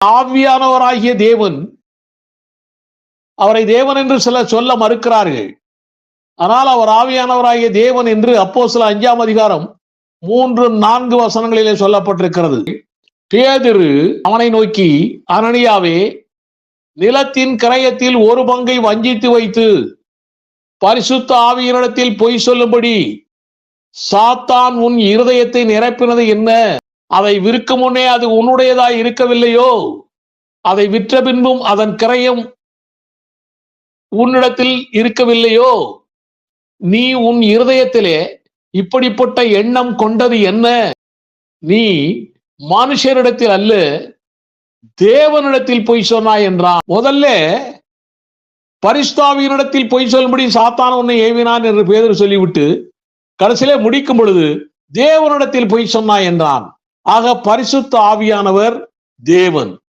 ஆவியானவராகிய தேவன் அவரை தேவன் என்று சிலர் சொல்ல மறுக்கிறார்கள். ஆனால் அவர் ஆவியானவராகிய தேவன் என்று அப்போ சில அஞ்சாம் அதிகாரம் மூன்று நான்கு வசனங்களிலே சொல்லப்பட்டிருக்கிறது. பேதிரு அவனை நோக்கி அனனியாவே நிலத்தின் கிரயத்தில் ஒரு பங்கை வஞ்சித்து வைத்து பரிசுத்த ஆவியனிடத்தில் பொய் சொல்லும்படி சாத்தான் உன் இருதயத்தை நிரப்பினது என்ன? அதை விற்கும் முன்னே அது உன்னுடையதாய் இருக்கவில்லையோ? அதை விற்ற பின்பும் அதன் கிரயம் உன்னிடத்தில் இருக்கவில்லையோ? நீ உன் இருதயத்திலே இப்படிப்பட்ட எண்ணம் கொண்டது என்ன? நீ மனுஷரிடத்தில் அல்ல தேவனிடத்தில் பொய் சொன்னாய் என்றான். முதல்ல பரிஸ்தாவியனிடத்தில் பொய் சொல்லும்படி சாத்தான் உன்னை ஏவினான் என்று பேதர் சொல்லிவிட்டு கடைசியிலே முடிக்கும் பொழுது தேவனிடத்தில் பொய் சொன்னாய் என்றான். ஆக பரிசுத்த ஆவியானவர் தேவன்.